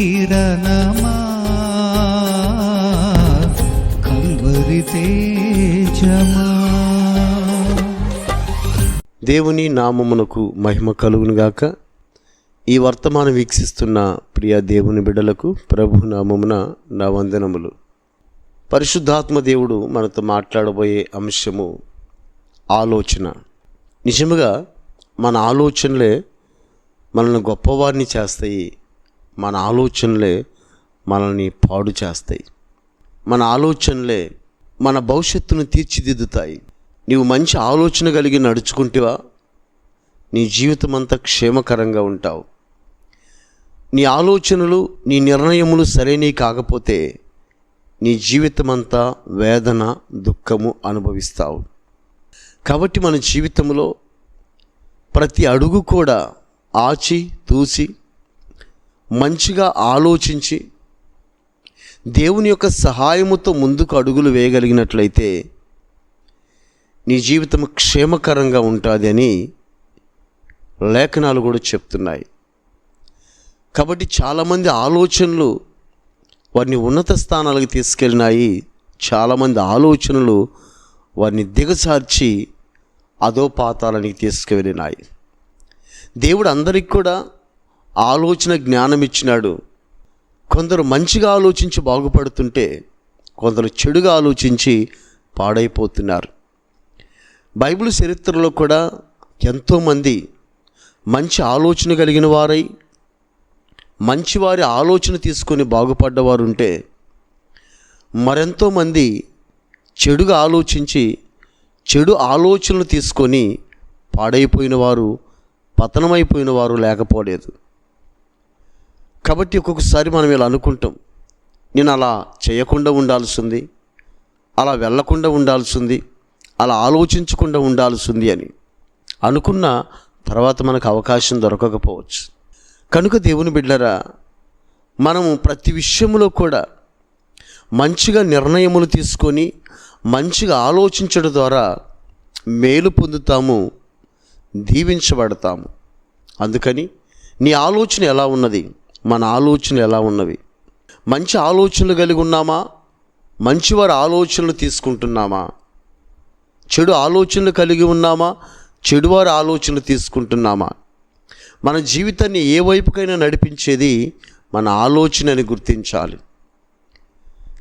కిరణమా? Calvary తేజమా? దేవుని నామమునకు మహిమ కలుగునుగాక. ఈ వర్తమానం వీక్షిస్తున్న ప్రియ దేవుని బిడ్డలకు ప్రభు నామమున నా వందనములు. పరిశుద్ధాత్మ దేవుడు మనతో మాట్లాడబోయే అంశము ఆలోచన. నిజముగా మన ఆలోచనలే మనల్ని గొప్పవారిని చేస్తాయి. మన ఆలోచనలే మనల్ని పాడు చేస్తాయి. మన ఆలోచనలే మన భవిష్యత్తును తీర్చిదిద్దుతాయి. నీవు మంచి ఆలోచన కలిగి నడుచుకుంటేవా నీ జీవితం అంతా క్షేమకరంగా ఉంటావు. నీ ఆలోచనలు నీ నిర్ణయములు సరైనవి కాకపోతే నీ జీవితం అంతా వేదన దుఃఖము అనుభవిస్తావు. కాబట్టి మన జీవితంలో ప్రతి అడుగు కూడా ఆచి తూసి మంచిగా ఆలోచించి దేవుని యొక్క సహాయముతో ముందుకు అడుగులు వేయగలిగినట్లయితే నీ జీవితం క్షేమకరంగా ఉంటుంది అని లేఖనాలు కూడా చెప్తున్నాయి. కాబట్టి చాలామంది ఆలోచనలు వారిని ఉన్నత స్థానాలకు తీసుకెళ్ళినాయి. చాలామంది ఆలోచనలు వారిని దిగసార్చి అధోపాతాలనికి తీసుకువెళ్ళినాయి. దేవుడు అందరికి కూడా ఆలోచన జ్ఞానం ఇచ్చినాడు. కొందరు మంచిగా ఆలోచించి బాగుపడుతుంటే కొందరు చెడుగా ఆలోచించి పాడైపోతున్నారు. బైబిల్ చరిత్రలో కూడా ఎంతోమంది మంచి ఆలోచన కలిగిన వారై మంచివారి ఆలోచన తీసుకొని బాగుపడ్డవారు ఉంటే మరెంతోమంది చెడుగా ఆలోచించి చెడు ఆలోచనలు తీసుకొని పాడైపోయిన వారు పతనమైపోయిన వారు లేకపోలేదు. కాబట్టి ఒక్కొక్కసారి మనం ఇలా అనుకుంటాం. నేను అలా చేయకుండా ఉండాల్సింది అలా వెళ్ళకుండా ఉండాల్సింది అలా ఆలోచించకుండా ఉండాల్సింది అని అనుకున్న తర్వాత మనకు అవకాశం దొరకకపోవచ్చు. కనుక దేవుని బిడ్డరా మనము ప్రతి విషయంలో కూడా మంచిగా నిర్ణయములు తీసుకొని మంచిగా ఆలోచించడం ద్వారా మేలు పొందుతాము దీవించబడతాము. అందుకని నీ ఆలోచన ఎలా ఉన్నది? మన ఆలోచనలు ఎలా ఉన్నవి? మంచి ఆలోచనలు కలిగి ఉన్నామా? మంచివారి ఆలోచనలు తీసుకుంటున్నామా? చెడు ఆలోచనలు కలిగి ఉన్నామా? చెడువారి ఆలోచనలు తీసుకుంటున్నామా? మన జీవితాన్ని ఏ వైపుకైనా నడిపించేది మన ఆలోచన అని గుర్తించాలి.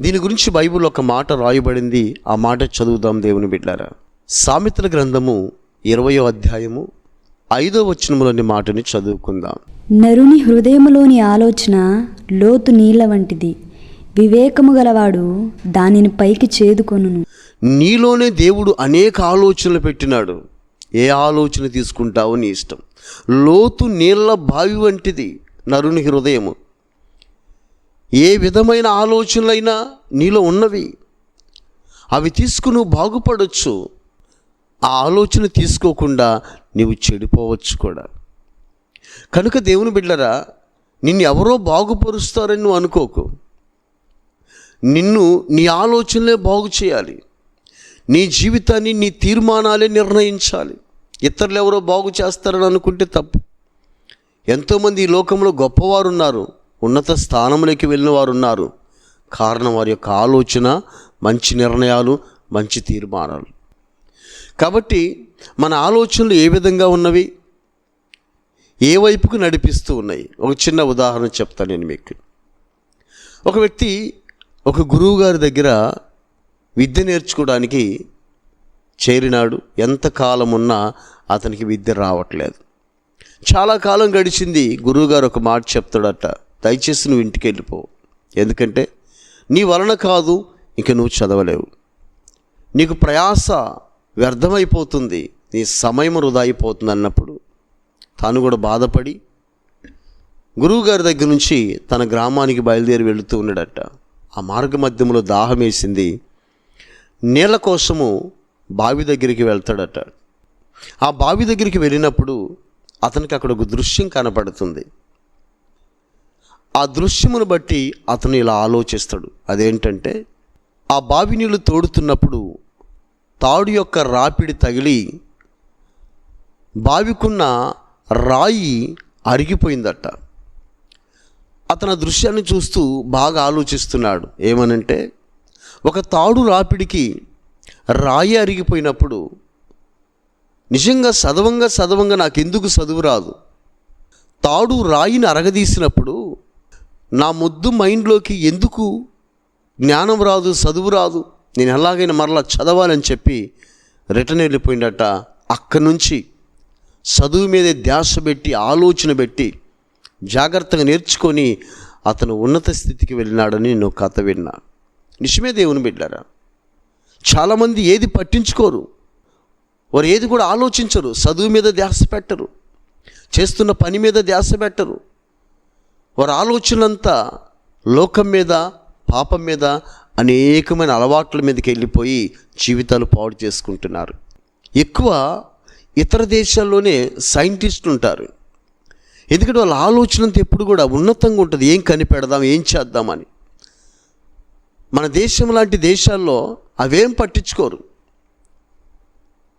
దీని గురించి బైబుల్ ఒక మాట రాయబడింది. ఆ మాట చదువుదాం దేవుని బిడ్డారా. సామెతల గ్రంథము ఇరవయో అధ్యాయము ఐదో వచనములోని మాటని చదువుకుందాం. నరుని హృదయములోని ఆలోచన లోతు నీళ్ళ వంటిది. వివేకము గలవాడు దానిని పైకి చేదుకొనును. నీలోనే దేవుడు అనేక ఆలోచనలు పెట్టినాడు. ఏ ఆలోచన తీసుకుంటావో నీ ఇష్టం. లోతు నీళ్ళ బావి వంటిది నరుని హృదయము. ఏ విధమైన ఆలోచనలైనా నీలో ఉన్నవి. అవి తీసుకుని నువ్వు బాగుపడవచ్చు ఆ ఆలోచన తీసుకోకుండా నీవు చెడిపోవచ్చు కూడా. కనుక దేవుని బిడ్డరా నిన్ను ఎవరో బాగుపరుస్తారని నువ్వు అనుకోకు. నిన్ను నీ ఆలోచనలే బాగు చేయాలి. నీ జీవితాన్ని నీ తీర్మానాలే నిర్ణయించాలి. ఇతరులు ఎవరో బాగు చేస్తారని అనుకుంటే తప్పు. ఎంతోమంది ఈ లోకంలో గొప్పవారు ఉన్నారు ఉన్నత స్థానంలోకి వెళ్ళిన వారు ఉన్నారు కారణం వారి యొక్క ఆలోచన మంచి నిర్ణయాలు మంచి తీర్మానాలు. కాబట్టి మన ఆలోచనలు ఏ విధంగా ఉన్నవి? ఏ వైపుకు నడిపిస్తూ ఉన్నాయి? ఒక చిన్న ఉదాహరణ చెప్తాను నేను మీకు. ఒక వ్యక్తి ఒక గురువు గారి దగ్గర విద్య నేర్చుకోవడానికి చేరినాడు. ఎంతకాలం ఉన్నా అతనికి విద్య రావట్లేదు. చాలా కాలం గడిచింది. గురువుగారు ఒక మాట చెప్తాడట దయచేసి నువ్వు ఇంటికి వెళ్ళిపో. ఎందుకంటే నీ వలన కాదు ఇంక నువ్వు చదవలేవు. నీకు ప్రయాస వ్యర్థమైపోతుంది. నీ సమయం వృధా అయిపోతుంది అన్నప్పుడు తాను కూడా బాధపడి గురువుగారి దగ్గర నుంచి తన గ్రామానికి బయలుదేరి వెళుతూ ఉన్నాడట. ఆ మార్గ మధ్యంలో దాహం వేసింది. నీళ్ళ కోసము బావి దగ్గరికి వెళ్తాడట. ఆ బావి దగ్గరికి వెళ్ళినప్పుడు అతనికి అక్కడ ఒక దృశ్యం కనపడుతుంది. ఆ దృశ్యమును బట్టి అతను ఇలా ఆలోచిస్తాడు. అదేంటంటే ఆ బావి నీళ్ళు తోడుతున్నప్పుడు తాడు యొక్క రాపిడి తగిలి బావికున్న రాయి అరిగిపోయిందట. అతను దృశ్యాన్ని చూస్తూ బాగా ఆలోచిస్తున్నాడు. ఏమనంటే ఒక తాడు రాపిడికి రాయి అరిగిపోయినప్పుడు నిజంగా సదవంగా సదవంగా నాకెందుకు చదువు రాదు? తాడు రాయిని అరగదీసినప్పుడు నా ముద్దు మైండ్లోకి ఎందుకు జ్ఞానం రాదు చదువు రాదు? నేను ఎలాగైనా మరలా చదవాలని చెప్పి రిటర్న్ వెళ్ళిపోయిందట. అక్కడి నుంచి చదువు మీదే ధ్యాస పెట్టి ఆలోచన పెట్టి జాగ్రత్తగా నేర్చుకొని అతను ఉన్నత స్థితికి వెళ్ళినాడని నేను కథ విన్నా. నిజమే దేవుని బిడ్డారా? చాలామంది ఏది పట్టించుకోరు. వారు ఏది కూడా ఆలోచించరు. చదువు మీద ధ్యాస పెట్టరు. చేస్తున్న పని మీద ధ్యాస పెట్టరు. వారి ఆలోచనంతా లోకం మీద పాపం మీద అనేకమైన అలవాట్ల మీదకి వెళ్ళిపోయి జీవితాలు పాడు చేసుకుంటున్నారు. ఎక్కువ ఇతర దేశాల్లోనే సైంటిస్టులు ఉంటారు. ఎందుకంటే వాళ్ళ ఆలోచనంత ఎప్పుడు కూడా ఉన్నతంగా ఉంటుంది. ఏం కనిపెడదాం ఏం చేద్దామని మన దేశం లాంటి దేశాల్లో అవేం పట్టించుకోరు.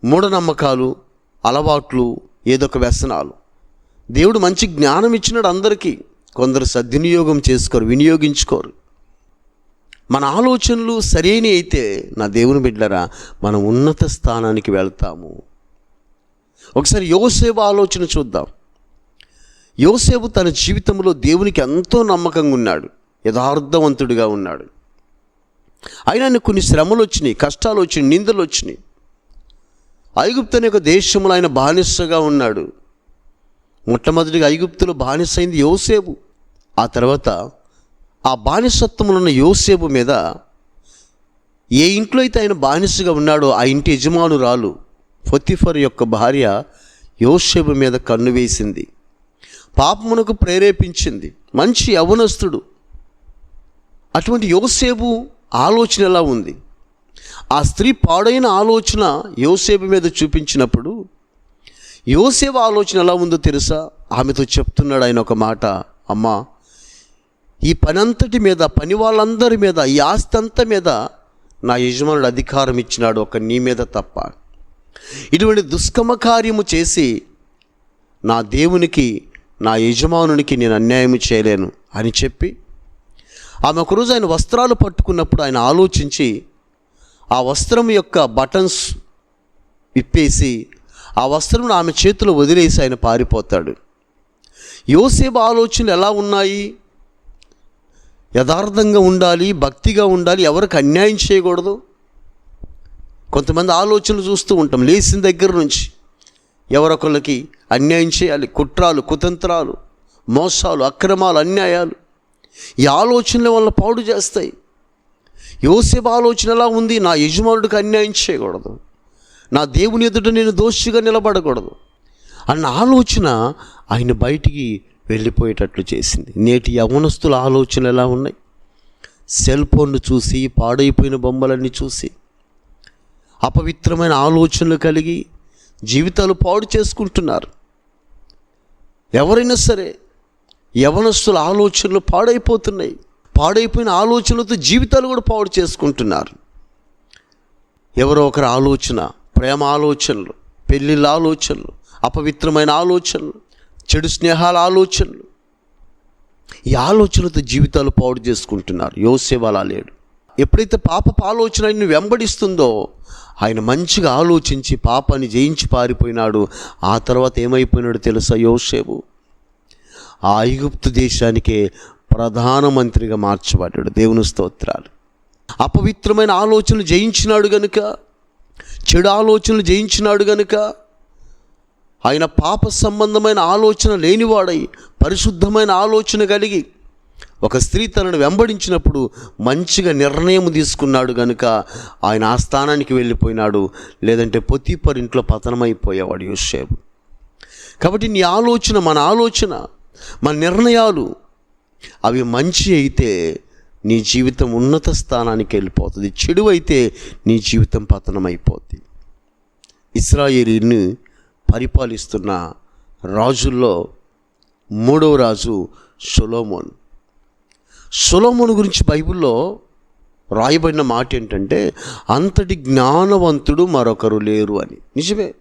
మూఢనమ్మకాలు అలవాట్లు ఏదొక వ్యసనాలు. దేవుడు మంచి జ్ఞానం ఇచ్చినాడు అందరికీ. కొందరు సద్వినియోగం చేసుకోరు వినియోగించుకోరు. మన ఆలోచనలు సరైన అయితే నా దేవుని బిడ్డరా మనం ఉన్నత స్థానానికి వెళ్తాము. ఒకసారి యోసేపు ఆలోచన చూద్దాం. యోసేపు తన జీవితంలో దేవునికి ఎంతో నమ్మకంగా ఉన్నాడు. యథార్థవంతుడిగా ఉన్నాడు. అయినా కొన్ని శ్రమలు వచ్చినాయి కష్టాలు వచ్చినాయి నిందలు వచ్చినాయి. ఐగుప్తు అనే ఒక దేశంలో ఆయన బానిసగా ఉన్నాడు. మొట్టమొదటిగా ఐగుప్తులో బానిసైంది యోసేపు. ఆ తర్వాత ఆ బానిసత్వములున్న ఉన్న యోసేపు మీద ఏ ఇంట్లో అయితే ఆయన బానిసగా ఉన్నాడో ఆ ఇంటి యజమానురాలు ఫొతిఫర్ యొక్క భార్య యోసేపు మీద కన్ను వేసింది. పాపమునకు ప్రేరేపించింది. మంచి యవనస్తుడు. అటువంటి యోసేపు ఆలోచన ఎలా ఉంది? ఆ స్త్రీ పాడైన ఆలోచన యోసేపు మీద చూపించినప్పుడు యోసేపు ఆలోచన ఎలా ఉందో తెలుసా? ఆమెతో చెప్తున్నాడు ఆయన ఒక మాట. అమ్మా ఈ పనంతటి మీద పని వాళ్ళందరి మీద ఈ ఆస్తి అంతా మీద నా యజమానుడు అధికారం ఇచ్చినాడు ఒక నీ మీద తప్ప. ఇటువంటి దుష్కమ కార్యము చేసి నా దేవునికి నా యజమానునికి నేను అన్యాయం చేయలేను అని చెప్పి ఆమె ఒకరోజు ఆయన వస్త్రాలు పట్టుకున్నప్పుడు ఆయన ఆలోచించి ఆ వస్త్రం యొక్క బటన్స్ విప్పేసి ఆ వస్త్రం ఆమె చేతిలో వదిలేసి ఆయన పారిపోతాడు. యోసేపు ఆలోచనలు ఎలా ఉన్నాయి? యథార్థంగా ఉండాలి భక్తిగా ఉండాలి ఎవరికి అన్యాయం చేయకూడదు. కొంతమంది ఆలోచనలు చూస్తూ ఉంటాం లేచిన దగ్గర నుంచి. ఎవరొకళ్ళకి అన్యాయం చేయాలి కుట్రాలు కుతంత్రాలు మోసాలు అక్రమాలు అన్యాయాలు. ఈ ఆలోచనల వల్ల పాడు చేస్తాయి. యోసేపు ఆలోచన ఎలా ఉంది? నా యజమానుడికి అన్యాయం చేయకూడదు. నా దేవుని ఎదుట నేను దోషిగా నిలబడకూడదు. అన్న ఆలోచన ఆయన బయటికి వెళ్ళిపోయేటట్లు చేసింది. నేటి యవనస్తుల ఆలోచనలు ఎలా ఉన్నాయి? సెల్ ఫోన్ను చూసి పాడైపోయిన బొమ్మలన్నీ చూసి అపవిత్రమైన ఆలోచనలు కలిగి జీవితాలు పాడు చేసుకుంటున్నారు. ఎవరైనా సరే యవనస్తుల ఆలోచనలు పాడైపోతున్నాయి. పాడైపోయిన ఆలోచనలతో జీవితాలు కూడా పాడు చేసుకుంటున్నారు. ఎవరో ఒకరి ఆలోచన ప్రేమ ఆలోచనలు పెళ్ళిళ్ళ ఆలోచనలు అపవిత్రమైన ఆలోచనలు చెడు స్నేహాల ఆలోచనలు. ఈ ఆలోచనలతో జీవితాలు పాడు చేసుకుంటున్నారు. యోసేపు అలా లేడు. ఎప్పుడైతే పాపపు ఆలోచన ఆయన వెంబడిస్తుందో ఆయన మంచిగా ఆలోచించి పాపాన్ని జయించి పారిపోయినాడు. ఆ తర్వాత ఏమైపోయినాడు తెలుసా యోసేపు? ఆ ఐగుప్తు దేశానికే ప్రధానమంత్రిగా మార్చబడ్డాడు. దేవుని స్తోత్రాలు. అపవిత్రమైన ఆలోచనలు జయించినాడు గనుక చెడు ఆలోచనలు జయించినాడు గనుక ఆయన పాప సంబంధమైన ఆలోచన లేనివాడై పరిశుద్ధమైన ఆలోచన కలిగి ఒక స్త్రీ తనను వెంబడించినప్పుడు మంచిగా నిర్ణయం తీసుకున్నాడు గనుక ఆయన ఆ స్థానానికి వెళ్ళిపోయినాడు. లేదంటే పొత్తిపర్ ఇంట్లో పతనమైపోయేవాడు యోసేపు. కాబట్టి నీ ఆలోచన మన ఆలోచన మన నిర్ణయాలు అవి మంచి అయితే నీ జీవితం ఉన్నత స్థానానికి వెళ్ళిపోతుంది. చెడు అయితే నీ జీవితం పతనమైపోతుంది ఇస్రాయేలీని పరిపాలిస్తున్న రాజుల్లో మూడవ రాజు సొలోమోన్. సొలోమోన్ గురించి బైబిల్లో రాయబడిన మాట ఏంటంటే అంతటి జ్ఞానవంతుడు మరొకరు లేరు అని. నిజమే.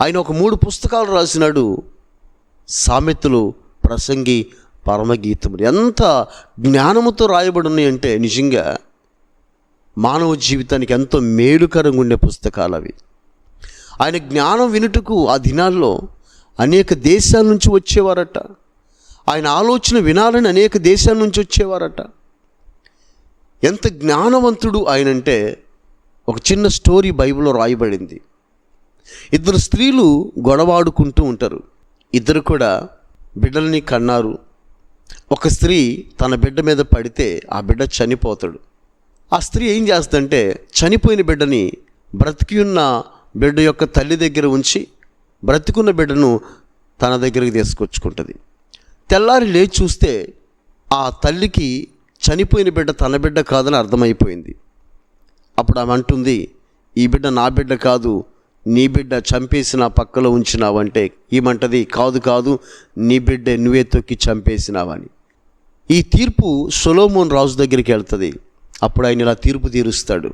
ఆయన ఒక మూడు పుస్తకాలు రాసినాడు. సామెతలు ప్రసంగి పరమగీతములు. ఎంత జ్ఞానముతో రాయబడి ఉన్నాయంటే నిజంగా మానవ జీవితానికి ఎంతో మేలుకరంగా ఉండే పుస్తకాలు అవి ఆయన జ్ఞానం వినుటకు ఆ దినాల్లో అనేక దేశాల నుంచి వచ్చేవారట. ఆయన ఆలోచన వినాలని అనేక దేశాల నుంచి వచ్చేవారట. ఎంత జ్ఞానవంతుడు ఆయనంటే ఒక చిన్న స్టోరీ బైబిల్లో రాయబడింది. ఇద్దరు స్త్రీలు గొడవాడుకుంటూ ఉంటారు. ఇద్దరు కూడా బిడ్డల్ని కన్నారు. ఒక స్త్రీ తన బిడ్డ మీద పడితే ఆ బిడ్డ చనిపోతాడు. ఆ స్త్రీ ఏం చేస్తుందంటే చనిపోయిన బిడ్డని బ్రతికి ఉన్న బిడ్డ యొక్క తల్లి దగ్గర ఉంచి బ్రతికున్న బిడ్డను తన దగ్గరికి తీసుకొచ్చుకుంటుంది. తెల్లారి లేచి చూస్తే ఆ తల్లికి చనిపోయిన బిడ్డ తన బిడ్డ కాదని అర్థమైపోయింది. అప్పుడు ఆమె అంటుంది ఈ బిడ్డ నా బిడ్డ కాదు నీ బిడ్డ చంపేసిన పక్కలో ఉంచినావంటే ఏమంటది? కాదు కాదు నీ బిడ్డ నువ్వే తొక్కి చంపేసినావని ఈ తీర్పు సొలోమోన్ రాజు దగ్గరికి వెళ్తుంది. అప్పుడు ఆయన ఇలా తీర్పు తీరుస్తాడు.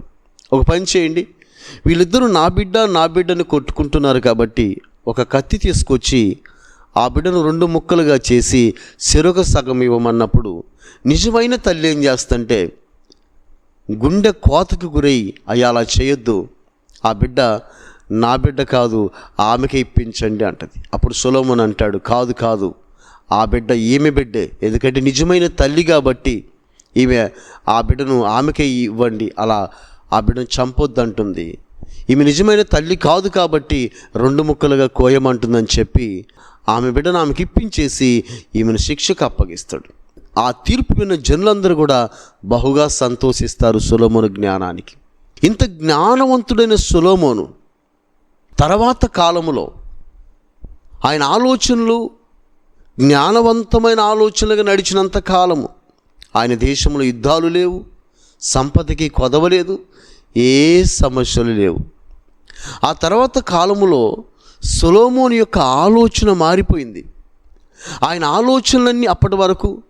ఒక పని చేయండి. వీళ్ళిద్దరూ నా బిడ్డ నా బిడ్డను కొట్టుకుంటున్నారు కాబట్టి ఒక కత్తి తీసుకొచ్చి ఆ బిడ్డను రెండు ముక్కలుగా చేసి చెరొక సగం ఇవ్వమన్నప్పుడు నిజమైన తల్లి ఏం చేస్తంటే గుండె కోతకు గురై అయ్యా అలా చేయొద్దు. ఆ బిడ్డ నా బిడ్డ కాదు ఆమెకి ఇప్పించండి అంటది. అప్పుడు సులోమన్ అంటాడు కాదు కాదు. ఆ బిడ్డ ఈమె బిడ్డే. ఎందుకంటే నిజమైన తల్లి కాబట్టి ఈమె ఆ బిడ్డను ఆమెకే ఇవ్వండి అలా ఆ బిడ్డను చంపొద్దంటుంది. ఈమె నిజమైన తల్లి కాదు కాబట్టి రెండు ముక్కలుగా కోయమంటుందని చెప్పి ఆమె బిడ్డను ఆమెకి ఇప్పించేసి ఈమెను శిక్షకు అప్పగిస్తాడు. ఆ తీర్పు విన్న జనులందరూ కూడా బహుగా సంతోషిస్తారు సులోమోను జ్ఞానానికి. ఇంత జ్ఞానవంతుడైన సులోమోను తర్వాత కాలములో ఆయన ఆలోచనలు జ్ఞానవంతమైన ఆలోచనలుగా నడిచినంత కాలము. ఆయన దేశంలో యుద్ధాలు లేవు సంపదకి కొదవలేదు ఏ సమస్యలు లేవు. ఆ తర్వాత కాలములో సొలోమోని యొక్క ఆలోచన మారిపోయింది. ఆయన ఆలోచనలన్నీ అప్పటి వరకు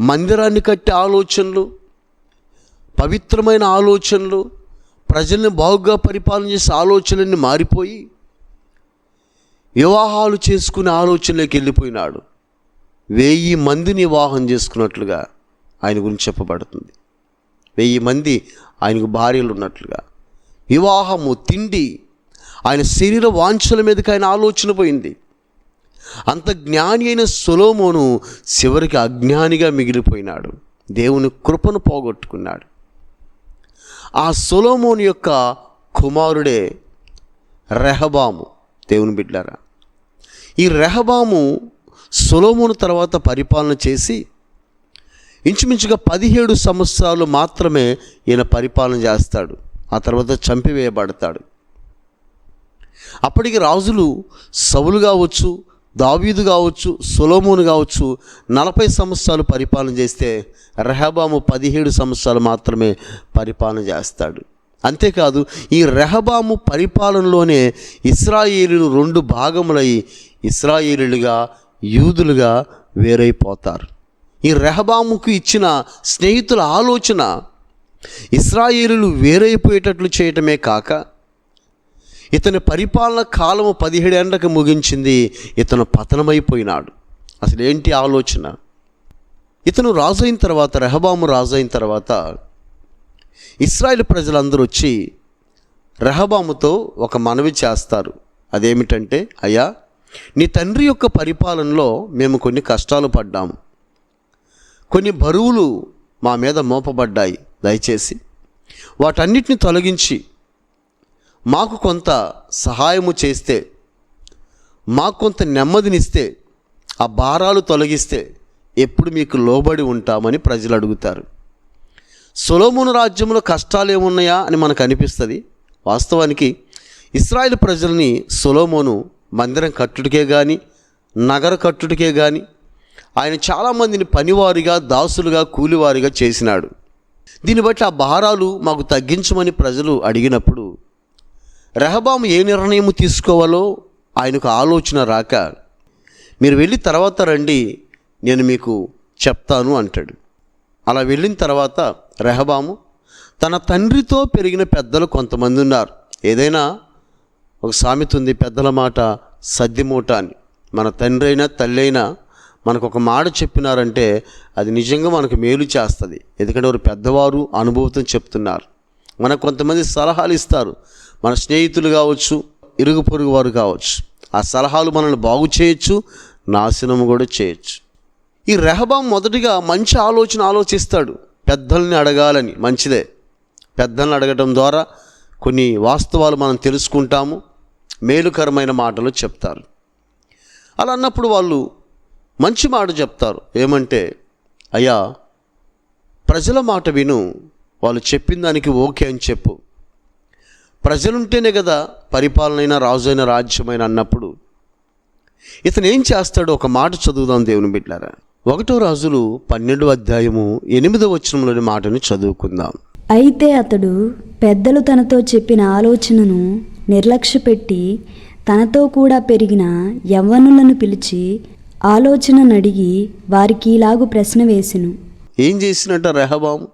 మందిరాన్ని కట్టే ఆలోచనలు పవిత్రమైన ఆలోచనలు ప్రజల్ని బాగుగా పరిపాలన చేసే ఆలోచనలన్నీ మారిపోయి వివాహాలు చేసుకునే ఆలోచనలోకి వెళ్ళిపోయినాడు. వెయ్యి మందిని వివాహం చేసుకున్నట్లుగా ఆయన గురించి చెప్పబడుతుంది. వెయ్యి మంది ఆయనకు భార్యలు ఉన్నట్లుగా. వివాహము తిండి ఆయన శరీర వాంఛల మీదకి ఆయన ఆలోచన పోయింది. అంత జ్ఞాని అయిన సొలోమోను చివరికి అజ్ఞానిగా మిగిలిపోయినాడు. దేవుని కృపను పోగొట్టుకున్నాడు. ఆ సొలోమోను యొక్క కుమారుడే రెహబాము. దేవుని బిడ్డారా ఈ రెహబాము సొలోమోను తర్వాత పరిపాలన చేసి ఇంచుమించుగా పదిహేడు సంవత్సరాలు మాత్రమే ఈయన పరిపాలన చేస్తాడు. ఆ తర్వాత చంపివేయబడతాడు. అప్పటికి రాజులు సవులు కావచ్చు దావీదు కావచ్చు సొలోమోను కావచ్చు నలభై సంవత్సరాలు పరిపాలన చేస్తే రెహబాము పదిహేడు సంవత్సరాలు మాత్రమే పరిపాలన చేస్తాడు. అంతేకాదు ఈ రెహబాము పరిపాలనలోనే ఇస్రాయేలీలు రెండు భాగములై ఇస్రాయేలీలుగా యూదులుగా వేరైపోతారు. ఈ రెహబాముకు ఇచ్చిన స్నేహితుల ఆలోచన ఇస్రాయేలీలు వేరైపోయేటట్లు చేయటమే కాక ఇతని పరిపాలన కాలము పదిహేడేండ్లకు ముగించింది ఇతను పతనమైపోయినాడు. అసలు ఏంటి ఆలోచన? ఇతను రాజు అయిన తర్వాత రెహబాము రాజు అయిన తర్వాత ఇస్రాయేల్ ప్రజలందరూ వచ్చి రెహబాముతో ఒక మనవి చేస్తారు. అదేమిటంటే అయ్యా నీ తండ్రి యొక్క పరిపాలనలో మేము కొన్ని కష్టాలు పడ్డాము. కొన్ని బరువులు మా మీద మోపబడ్డాయి దయచేసి. వాటన్నిటిని తొలగించి మాకు కొంత సహాయము చేస్తే మాకు కొంత నెమ్మదినిస్తే ఆ భారాలు తొలగిస్తే ఎప్పుడు మీకు లోబడి ఉంటామని ప్రజలు అడుగుతారు. సొలోమును రాజ్యంలో కష్టాలు ఏమున్నాయా అని మనకు అనిపిస్తుంది. వాస్తవానికి ఇస్రాయేల్ ప్రజల్ని సొలోమోను మందిరం కట్టుడికే కానీ నగర కట్టుడికే కానీ ఆయన చాలామందిని పనివారిగా దాసులుగా కూలివారిగా చేసినాడు. దీన్ని బట్టి ఆ భారాలు మాకు తగ్గించమని ప్రజలు అడిగినప్పుడు రెహబాము ఏ నిర్ణయం తీసుకోవాలో ఆయనకు ఆలోచన రాక మీరు వెళ్ళి తర్వాత రండి నేను మీకు చెప్తాను అంటాడు. అలా వెళ్ళిన తర్వాత రెహబాము తన తండ్రితో పెరిగిన పెద్దలు కొంతమంది ఉన్నారు. ఏదైనా ఒక సామెత ఉంది పెద్దల మాట సద్దిమూట అని. మన తండ్రి అయినా తల్లి అయినా మనకు ఒక మాట చెప్పినారంటే అది నిజంగా మనకు మేలు చేస్తుంది. ఎందుకంటే వారు పెద్దవారు అనుభవంతో చెప్తున్నారు. మనకు కొంతమంది సలహాలు ఇస్తారు. మన స్నేహితులు కావచ్చు ఇరుగు పొరుగు వారు కావచ్చు. ఆ సలహాలు మనల్ని బాగు చేయొచ్చు నాశనం కూడా చేయొచ్చు. ఈ రెహబాం మొదటిగా మంచి ఆలోచన ఆలోచిస్తాడు. పెద్దల్ని అడగాలని మంచిదే. పెద్దల్ని అడగటం ద్వారా కొన్ని వాస్తవాలు మనం తెలుసుకుంటాము. మేలుకరమైన మాటలు చెప్తారు. అలా అన్నప్పుడు వాళ్ళు మంచి మాట చెప్తారు. ఏమంటే అయ్యా ప్రజల మాట విను వాళ్ళు చెప్పిన దానికి ఓకే అని చెప్పు. ప్రజలుంటేనే కదా పరిపాలనైన రాజైన రాజ్యమైన అన్నప్పుడు. ఇతను ఏం చేస్తాడో ఒక మాట చదువుదాం దేవుని బిడ్డారా ఒకటో రాజులు పన్నెండు అధ్యాయము ఎనిమిదో వచనంలోని మాటను చదువుకుందాం. అయితే అతడు పెద్దలు తనతో చెప్పిన ఆలోచనను నిర్లక్ష్యపెట్టి తనతో కూడా పెరిగిన యవ్వనులను పిలిచి ఆలోచన నడిగి వారికి ఇలాగు ప్రశ్న వేసెను. ఏం చేసినట్ట రెహబాం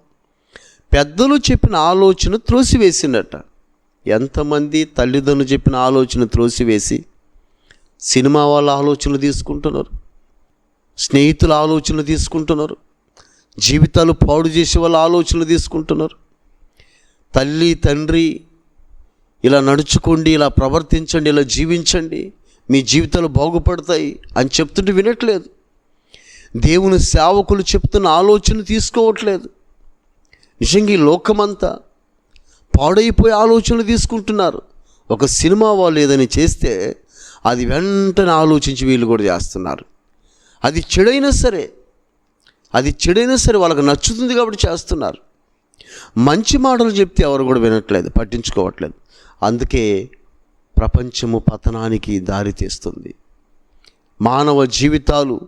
పెద్దలు చెప్పిన ఆలోచన త్రోసివేసిండట ఎంతమంది తల్లిదండ్రులు చెప్పిన ఆలోచన త్రోసివేసి సినిమా వాళ్ళ ఆలోచనలు తీసుకుంటున్నారు? స్నేహితుల ఆలోచనలు తీసుకుంటున్నారు? జీవితాలు పాడు చేసే వాళ్ళ ఆలోచనలు తీసుకుంటున్నారు? తల్లి తండ్రి ఇలా నడుచుకోండి ఇలా ప్రవర్తించండి ఇలా జీవించండి. మీ జీవితాలు బాగుపడతాయి అని చెప్తుంటే వినట్లేదు. దేవుని సేవకులు చెప్తున్న ఆలోచన తీసుకోవట్లేదు. నిజంగా ఈ లోకమంతా పాడైపోయే ఆలోచనలు తీసుకుంటున్నారు. ఒక సినిమా వాళ్ళు ఏదని చేస్తే అది వెంటనే ఆలోచించి వీళ్ళు కూడా చేస్తున్నారు. అది చెడైనా సరే అది చెడైనా సరే వాళ్ళకి నచ్చుతుంది కాబట్టి చేస్తున్నారు. మంచి మాటలు చెప్తే ఎవరు కూడా వినట్లేదు పట్టించుకోవట్లేదు. అందుకే ప్రపంచము పతనానికి దారి తీస్తుంది. మానవ జీవితాలు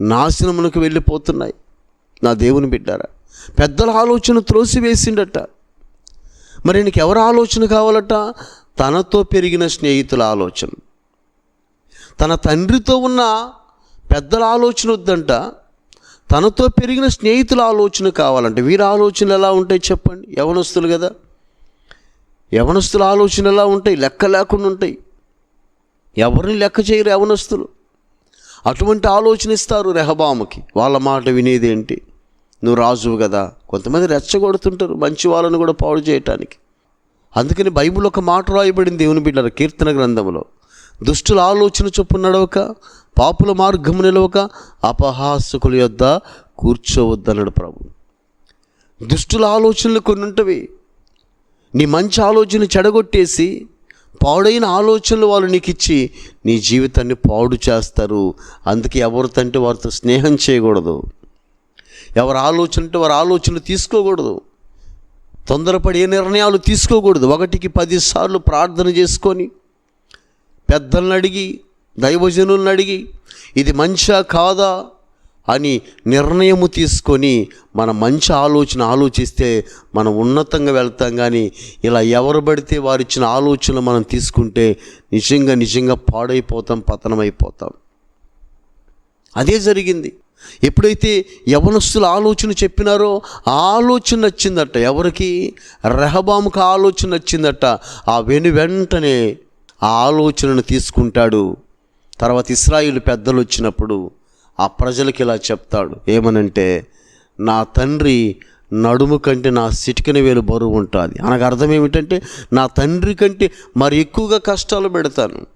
నాశనమునకు వెళ్ళిపోతున్నాయి. నా దేవుని బిడ్డారా పెద్దల ఆలోచన త్రోసివేసిండట. మరి నీకు ఎవరి ఆలోచన కావాలట? తనతో పెరిగిన స్నేహితుల ఆలోచన. తన తండ్రితో ఉన్న పెద్దల ఆలోచన వద్దంట. తనతో పెరిగిన స్నేహితుల ఆలోచన కావాలంటే. వీరి ఆలోచనలు ఎలా ఉంటాయి చెప్పండి. యవనస్తులు కదా. యవనస్తుల ఆలోచన ఎలా ఉంటాయి లెక్క లేకుండా ఉంటాయి. ఎవరిని లెక్క చేయరు యవనస్తులు. అటువంటి ఆలోచన ఇస్తారు రెహబాముకి. వాళ్ళ మాట వినేదేంటి నువ్వు రాజువు కదా. కొంతమంది రెచ్చగొడుతుంటారు మంచి వాళ్ళని కూడా పాడు చేయటానికి. అందుకని బైబిల్ ఒక మాట రాయబడింది దేవుని బిడ్డల కీర్తన గ్రంథంలో. దుష్టుల ఆలోచన చొప్పున నడవక పాపుల మార్గము నిలవక అపహాసకుల యొద్ద కూర్చోవద్దన్నాడు ప్రభు. దుష్టుల ఆలోచనలు కొన్ని ఉంటవి నీ మంచి ఆలోచన చెడగొట్టేసి పాడైన ఆలోచనలు వాళ్ళు నీకు ఇచ్చి నీ జీవితాన్ని పాడు చేస్తారు. అందుకే ఎవరితంటే వారితో స్నేహం చేయకూడదు. ఎవరి ఆలోచన అంటే వారి ఆలోచనలు తీసుకోకూడదు. తొందరపడి ఏ నిర్ణయాలు తీసుకోకూడదు. ఒకటికి పదిసార్లు ప్రార్థన చేసుకొని పెద్దలను అడిగి దైవజనులను అడిగి ఇది మంచా కాదా? అని నిర్ణయము తీసుకొని మన మంచి ఆలోచన ఆలోచిస్తే మనం ఉన్నతంగా వెళ్తాం కానీ ఇలా ఎవరు పడితే వారు ఇచ్చిన ఆలోచనలు మనం తీసుకుంటే నిజంగా నిజంగా పాడైపోతాం పతనమైపోతాం. అదే జరిగింది. ఎప్పుడైతే యవనస్తుల ఆలోచన చెప్పినారో ఆ ఆలోచన నచ్చిందట. ఎవరికి? రెహబాముకు ఆలోచన నచ్చిందట. ఆ వెను వెంటనే ఆ ఆలోచనను తీసుకుంటాడు. తర్వాత ఇస్రాయిల్ పెద్దలు వచ్చినప్పుడు ఆ ప్రజలకి ఇలా చెప్తాడు. ఏమనంటే నా తండ్రి నడుము కంటే నా సిటికిన వేలు బరువు ఉంటుంది. అనగా అర్థం ఏమిటంటే నా తండ్రి కంటే మరి ఎక్కువగా కష్టాలు పెడతాను.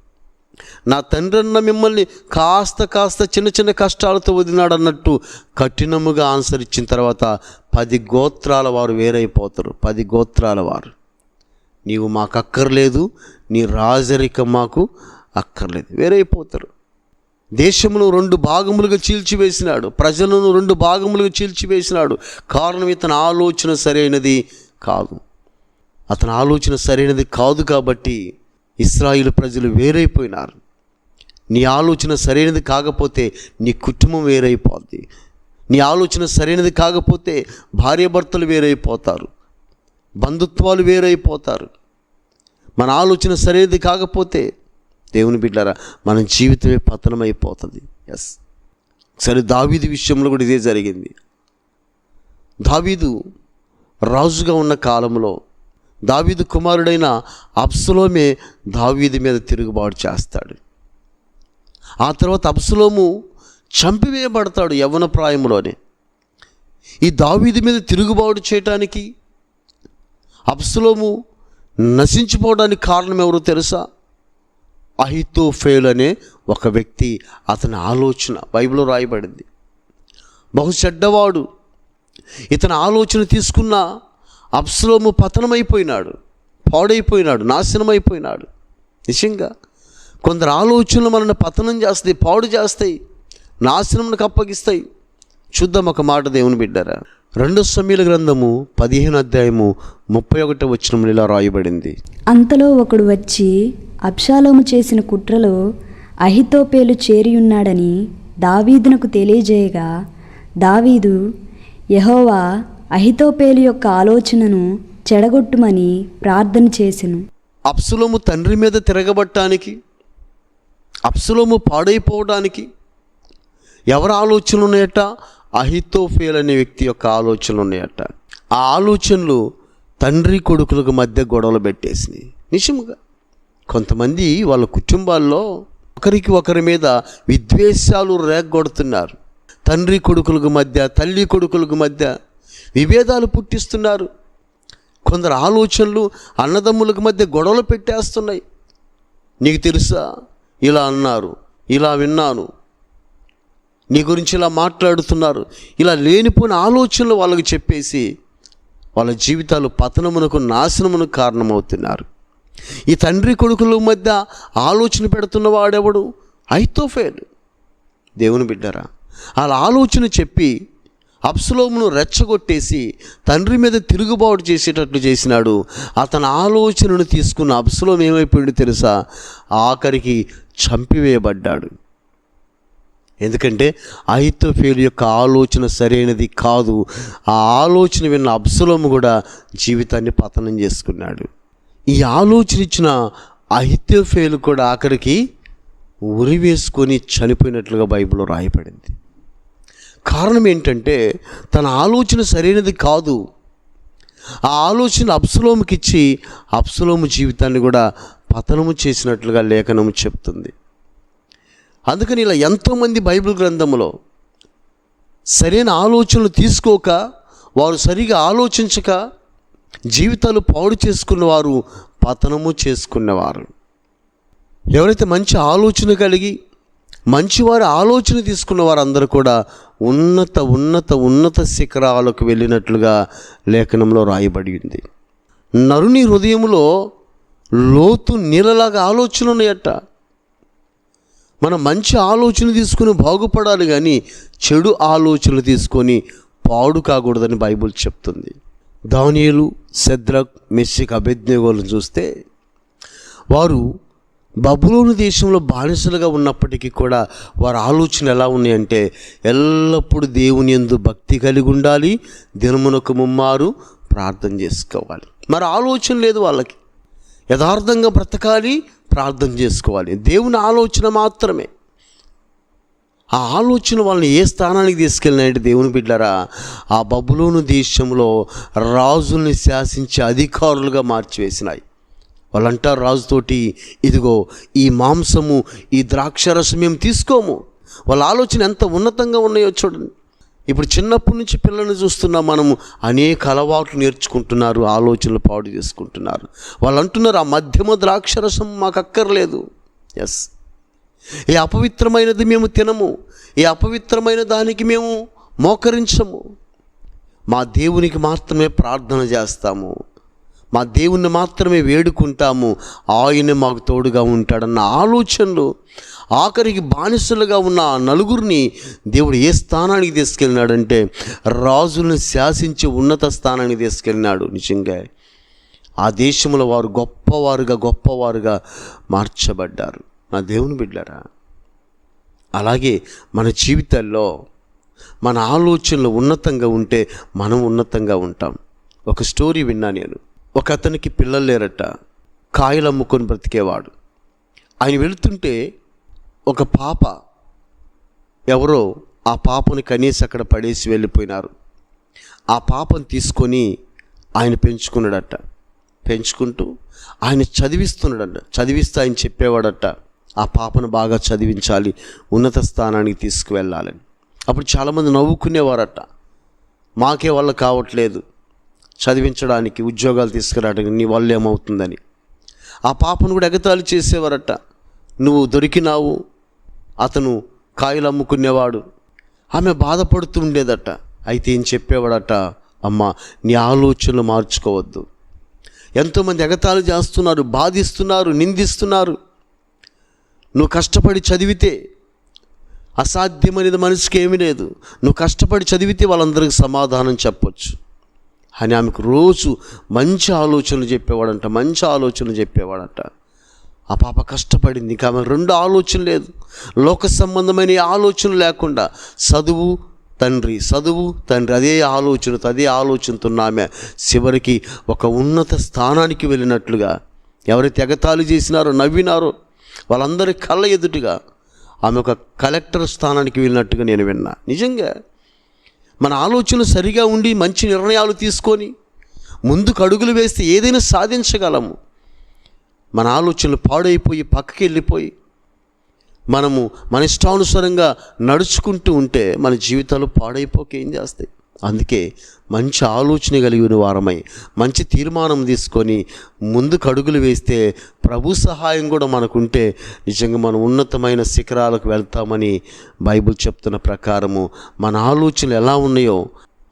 నా తండ్రి అన్న మిమ్మల్ని కాస్త కాస్త చిన్న చిన్న కష్టాలతో వదిలినాడు అన్నట్టు కఠినముగా ఆన్సర్ ఇచ్చిన తర్వాత పది గోత్రాల వారు వేరైపోతారు. పది గోత్రాల వారు. నీవు మాకు అక్కర్లేదు నీ రాజరికం మాకు అక్కర్లేదు. వేరైపోతారు. దేశమును రెండు భాగములుగా చీల్చివేసినాడు. ప్రజలను రెండు భాగములుగా చీల్చివేసినాడు. కారణం ఇతని ఆలోచన సరైనది కాదు. అతని ఆలోచన సరైనది కాదు కాబట్టి ఇస్రాయిల్ ప్రజలు వేరైపోయినారు. నీ ఆలోచన సరైనది కాకపోతే నీ కుటుంబం వేరైపోద్ది. నీ ఆలోచన సరైనది కాకపోతే భార్యాభర్తలు వేరైపోతారు. బంధుత్వాలు వేరైపోతారు. మన ఆలోచన సరైనది కాకపోతే దేవుని బిడ్డారా మన జీవితమే పతనమైపోతుంది. ఎస్ సరే దావీదు విషయంలో కూడా ఇదే జరిగింది. దావీదు రాజుగా ఉన్న కాలంలో దావీదు కుమారుడైన అప్సలోమే దావీదు మీద తిరుగుబాటు చేస్తాడు. ఆ తర్వాత అప్సలోము చంపివేయబడతాడు యవ్వన ప్రాయంలోనే. ఈ దావీది మీద తిరుగుబాటు చేయటానికి అప్సలోము నశించిపోవడానికి కారణం ఎవరో తెలుసా? అహితోఫేల్ అనే ఒక వ్యక్తి అతని ఆలోచన బైబిల్లో రాయబడింది. బహు చెడ్డవాడు. ఇతని ఆలోచన తీసుకున్న అప్సలోము పతనమైపోయినాడు పాడైపోయినాడు నాశనమైపోయినాడు. నిజంగా కొందరు ఆలోచనలు మనల్ని పతనం చేస్తాయి పాడు చేస్తాయి నాశనంకి అప్పగిస్తాయి. చూద్దాం ఒక మాట దేవుని బిడ్డారా. రెండో సమీల గ్రంథము పదిహేను అధ్యాయము ముప్పై ఒకటో వచ్చిన ఇలా రాయబడింది. అంతలో ఒకడు వచ్చి అబ్షాలోము చేసిన కుట్రలో అహితోపేలు చేరియున్నాడని దావీదునకు తెలియజేయగా దావీదు యెహోవా అహితోపేలు యొక్క ఆలోచనను చెడగొట్టుమని ప్రార్థన చేసెను. అప్సులోము తండ్రి మీద తిరగబట్టానికి అప్సులోము పాడైపోవడానికి ఎవరి ఆలోచనలు ఉన్నాయట? అహితోఫేల్ అనే వ్యక్తి యొక్క ఆలోచనలు ఉన్నాయట. ఆ ఆలోచనలు తండ్రి కొడుకులకు మధ్య గొడవలు పెట్టేసినాయి. నిజముగా కొంతమంది వాళ్ళ కుటుంబాల్లో ఒకరికి ఒకరి మీద విద్వేషాలు రేగొడుతున్నారు. తండ్రి కొడుకులకు మధ్య తల్లి కొడుకులకు మధ్య విభేదాలు పుట్టిస్తున్నారు. కొందరు ఆలోచనలు అన్నదమ్ములకు మధ్య గొడవలు పెట్టేస్తున్నాయి. నీకు తెలుసా? ఇలా అన్నారు ఇలా విన్నాను. నీ గురించి ఇలా మాట్లాడుతున్నారు. ఇలా లేనిపోయిన ఆలోచనలు వాళ్ళకి చెప్పేసి వాళ్ళ జీవితాలు పతనమునకు నాశనమునకు కారణమవుతున్నారు. ఈ తండ్రి కొడుకుల మధ్య ఆలోచన పెడుతున్న వాడెవడు? ఐతోఫేల్. దేవుని బిడ్డరా వాళ్ళ ఆలోచన చెప్పి అప్సలోమును రెచ్చగొట్టేసి తండ్రి మీద తిరుగుబాటు చేసేటట్లు చేసినాడు. అతని ఆలోచనను తీసుకున్న అప్సలోం ఏమైపోయింది తెలుసా? ఆఖరికి చంపివేయబడ్డాడు. ఎందుకంటే అహితోఫేలు యొక్క ఆలోచన సరైనది కాదు. ఆ ఆలోచన విన్న అబ్సలోము కూడా జీవితాన్ని పతనం చేసుకున్నాడు. ఈ ఆలోచన ఇచ్చిన అహితోఫేలు కూడా ఆఖరికి ఉరి వేసుకొని చనిపోయినట్లుగా బైబిల్లో రాయబడింది. కారణం ఏంటంటే తన ఆలోచన సరైనది కాదు. ఆ ఆలోచన అప్సలోముకిచ్చి అప్సలోము జీవితాన్ని కూడా పతనము చేసినట్లుగా లేఖనము చెప్తుంది. అందుకని ఇలా ఎంతోమంది బైబిల్ గ్రంథంలో సరైన ఆలోచనలు తీసుకోక వారు సరిగా ఆలోచించక జీవితాలు పాడు చేసుకున్న వారు పతనము చేసుకున్నవారు. ఎవరైతే మంచి ఆలోచన కలిగి మంచివారి ఆలోచన తీసుకున్న వారందరూ కూడా ఉన్నత ఉన్నత ఉన్నత శిఖరాలకు వెళ్ళినట్లుగా లేఖనంలో రాయబడి ఉంది. నరుని హృదయంలో లోతు నీళ్ళలాగా ఆలోచన ఉన్నాయట. మనం మంచి ఆలోచన తీసుకుని బాగుపడాలి కానీ చెడు ఆలోచనలు తీసుకొని పాడు కాకూడదని బైబుల్ చెప్తుంది. దానియేలు సెద్రక్ మెస్సిక్ అభిజ్ఞలను చూస్తే వారు బబులోను దేశంలో బానిసలుగా ఉన్నప్పటికీ కూడా వారి ఆలోచన ఎలా ఉన్నాయంటే ఎల్లప్పుడూ దేవుని ఎందు భక్తి కలిగి ఉండాలి దినమునకు ముమ్మారు ప్రార్థన చేసుకోవాలి. మరి ఆలోచన లేదు వాళ్ళకి. యథార్థంగా బ్రతకాలి ప్రార్థన చేసుకోవాలి. దేవుని ఆలోచన మాత్రమే. ఆ ఆలోచన వాళ్ళని ఏ స్థానానికి తీసుకెళ్ళినాయంటే దేవుని బిడ్డరా ఆ బబులోను దేశంలో రాజుల్ని శాసించే అధికారులుగా మార్చివేసినాయి. వాళ్ళంటారు రాజుతోటి ఇదిగో ఈ మాంసము ఈ ద్రాక్షరసం మేము తీసుకోము. వాళ్ళ ఆలోచన ఎంత ఉన్నతంగా ఉన్నాయో చూడండి. ఇప్పుడు చిన్నప్పటి నుంచి పిల్లల్ని చూస్తున్నాం మనము అనేక అలవాట్లు నేర్చుకుంటున్నారు ఆలోచనలు పాడు చేసుకుంటున్నారు. వాళ్ళు అంటున్నారు ఆ మధ్యమ ద్రాక్షరసం మాకు అక్కర్లేదు. ఎస్ ఈ అపవిత్రమైనది మేము తినము. ఈ అపవిత్రమైన దానికి మేము మోకరించము. మా దేవునికి మాత్రమే ప్రార్థన చేస్తాము. మా దేవుణ్ణి మాత్రమే వేడుకుంటాము. ఆయన మాకు తోడుగా ఉంటాడన్న ఆలోచనలు ఆఖరికి బానిసలుగా ఉన్న ఆ నలుగురిని దేవుడు ఏ స్థానానికి తీసుకెళ్ళినాడంటే రాజులను శాసించి ఉన్నత స్థానానికి తీసుకెళ్ళినాడు నిజంగా. ఆ దేశంలో వారు గొప్పవారుగా గొప్పవారుగా మార్చబడ్డారు. నా దేవుని బిడ్డారా అలాగే మన జీవితాల్లో మన ఆలోచనలు ఉన్నతంగా ఉంటే మనం ఉన్నతంగా ఉంటాం. ఒక స్టోరీ విన్నా నేను. ఒక అతనికి పిల్లలు లేరట. కాయలు అమ్ముకొని బ్రతికేవాడు. ఆయన వెళుతుంటే ఒక పాప ఎవరో ఆ పాపని కనీసం అక్కడ పడేసి వెళ్ళిపోయినారు. ఆ పాపను తీసుకొని ఆయన పెంచుకున్నాడట. పెంచుకుంటూ ఆయన చదివిస్తున్నాడట. చదివిస్తే ఆయన చెప్పేవాడట ఆ పాపను బాగా చదివించాలి ఉన్నత స్థానానికి తీసుకువెళ్ళాలని. అప్పుడు చాలామంది నవ్వుకునేవారట. మాకే వల్ల కావట్లేదు. చదివించడానికి ఉద్యోగాలు తీసుకురావడానికి నీ వల్ల ఏమవుతుందని. ఆ పాపను కూడా ఎగతాళి చేసేవారట. నువ్వు దొరికినావు అతను కాయలు అమ్ముకునేవాడు. ఆమె బాధపడుతూ ఉండేదట. అయితే ఏం చెప్పేవాడట అమ్మ నీ ఆలోచనలు మార్చుకోవద్దు. ఎంతోమంది ఎగతాళి చేస్తున్నారు బాధిస్తున్నారు నిందిస్తున్నారు. నువ్వు కష్టపడి చదివితే అసాధ్యమనేది మనిషికి ఏమీ లేదు. నువ్వు కష్టపడి చదివితే వాళ్ళందరికీ సమాధానం చెప్పొచ్చు. అని ఆమెకు రోజు మంచి ఆలోచనలు చెప్పేవాడంట మంచి ఆలోచనలు చెప్పేవాడంట. ఆ పాప కష్టపడింది. ఇంకా ఆమె రెండు ఆలోచన లేదు. లోక సంబంధమైన ఆలోచన లేకుండా చదువు తండ్రి చదువు తండ్రి అదే ఆలోచనతో అదే ఆలోచనతో ఆమె చివరికి ఒక ఉన్నత స్థానానికి వెళ్ళినట్లుగా ఎవరైతే ఎగతాళి చేసినారో నవ్వినారో వాళ్ళందరి కళ్ళ ఎదుటిగా ఆమె ఒక కలెక్టర్ స్థానానికి వెళ్ళినట్టుగా నేను విన్నా. నిజంగా మన ఆలోచనలు సరిగా ఉండి మంచి నిర్ణయాలు తీసుకొని ముందుకు అడుగులు వేస్తే ఏదైనా సాధించగలము. మన ఆలోచనలు పాడైపోయి పక్కకి వెళ్ళిపోయి మనము మన ఇష్టానుసారంగా నడుచుకుంటూ ఉంటే మన జీవితాలు పాడైపోక ఏం చేస్తాయి? అందుకే మంచి ఆలోచన కలిగిన వారమై మంచి తీర్మానం తీసుకొని ముందుకు అడుగులు వేస్తే ప్రభు సహాయం కూడా మనకుంటే నిజంగా మనం ఉన్నతమైన శిఖరాలకు వెళ్తామని బైబిల్ చెప్తున్న ప్రకారము మన ఆలోచనలు ఎలా ఉన్నాయో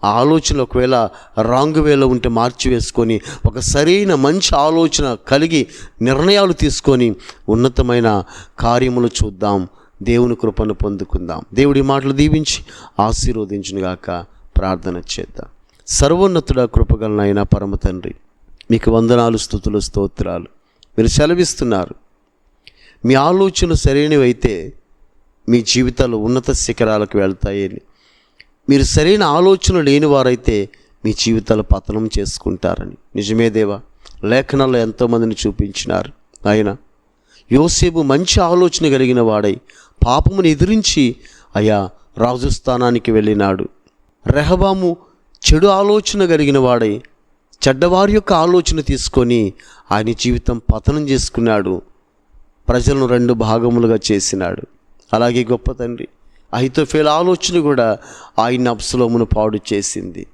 ఆ ఒకవేళ రాంగ్ వేలో ఉంటే మార్చివేసుకొని ఒక సరైన మంచి ఆలోచన కలిగి నిర్ణయాలు తీసుకొని ఉన్నతమైన కార్యములు చూద్దాం. దేవుని కృపను పొందుకుందాం. దేవుడి మాటలు దీవించి ఆశీర్వదించునుగాక. ప్రార్థన చేద్దాం. సర్వోన్నతుడ కృపగలనైన పరమ తండ్రి మీకు వందనాలు స్థుతులు స్తోత్రాలు. మీరు సెలవిస్తున్నారు. మీ ఆలోచన సరైనవైతే మీ జీవితాలు ఉన్నత శిఖరాలకు వెళ్తాయని. మీరు సరైన ఆలోచన లేని వారైతే మీ జీవితాలు పతనం చేసుకుంటారని. నిజమే దేవా లేఖనాల్లో ఎంతోమందిని చూపించినారు. ఆయన యోసేపు మంచి ఆలోచన కలిగిన వాడై పాపమును ఎదిరించి అయా రాజు స్థానానికి వెళ్ళినాడు. రెహబాము చెడు ఆలోచన కలిగిన వాడై చెడ్డవారి యొక్క ఆలోచన తీసుకొని ఆయన జీవితం పతనం చేసుకున్నాడు. ప్రజలను రెండు భాగములుగా చేసినాడు. అలాగే గొప్ప తండ్రి అహితోఫేల ఆలోచన కూడా ఆయన అప్సలోమును పాడు చేసింది.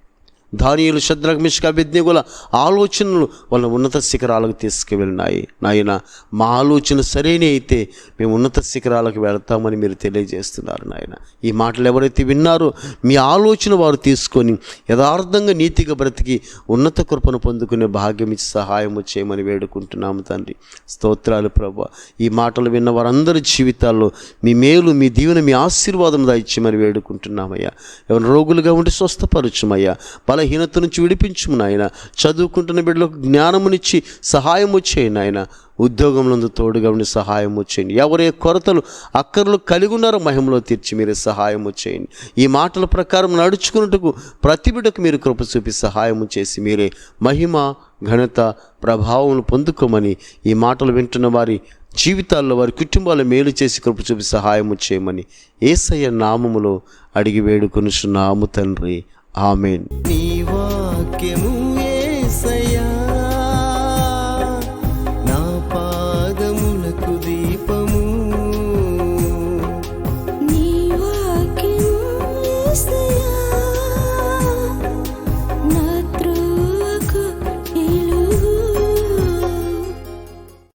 దానియులు శద్రగ్మిష్క అభిజ్ఞగుల ఆలోచనలు వాళ్ళ ఉన్నత శిఖరాలకు తీసుకువెళ్ళినాయి. నాయన మా ఆలోచన సరైన అయితే మేము ఉన్నత శిఖరాలకు వెళ్తామని మీరు తెలియజేస్తున్నారు నాయన. ఈ మాటలు ఎవరైతే విన్నారో మీ ఆలోచన వారు తీసుకొని యథార్థంగా నీతిగా బ్రతికి ఉన్నత కృపను పొందుకునే భాగ్యం ఇచ్చి సహాయం చేయమని వేడుకుంటున్నాము తండ్రి. స్తోత్రాలు ప్రభు. ఈ మాటలు విన్న వారందరి జీవితాల్లో మీ మేలు మీ దీవెన మీ ఆశీర్వాదం దాయిచ్చమని వేడుకుంటున్నామయ్యా. ఎవరు రోగులుగా ఉండి స్వస్థపరచుమయ్యా. బలహీనత నుంచి విడిపించుము నాయన. చదువుకుంటున్న బిడ్డలకు జ్ఞానమునిచ్చి సహాయం వచ్చేయండి నాయన. ఉద్యోగంలో తోడుగా ఉండి సహాయం వచ్చేయండి ఎవరే కొరతలు అక్కర్లు కలిగి ఉన్నారో మహిమలో తీర్చి మీరే సహాయం వచ్చేయండి ఈ మాటల ప్రకారం నడుచుకున్నట్టుకు ప్రతి బిడ్డకు మీరు కృప చూపి సహాయం చేసి మీరే మహిమ ఘనత ప్రభావం పొందుకోమని ఈ మాటలు వింటున్న వారి జీవితాల్లో వారి కుటుంబాలు మేలు చేసి కృప చూపి సహాయం చేయమని ఏసయ్య నామములో అడిగి వేడుకొనుచున్నాము తండ్రి. ఆమెన్. నీ వాక్యము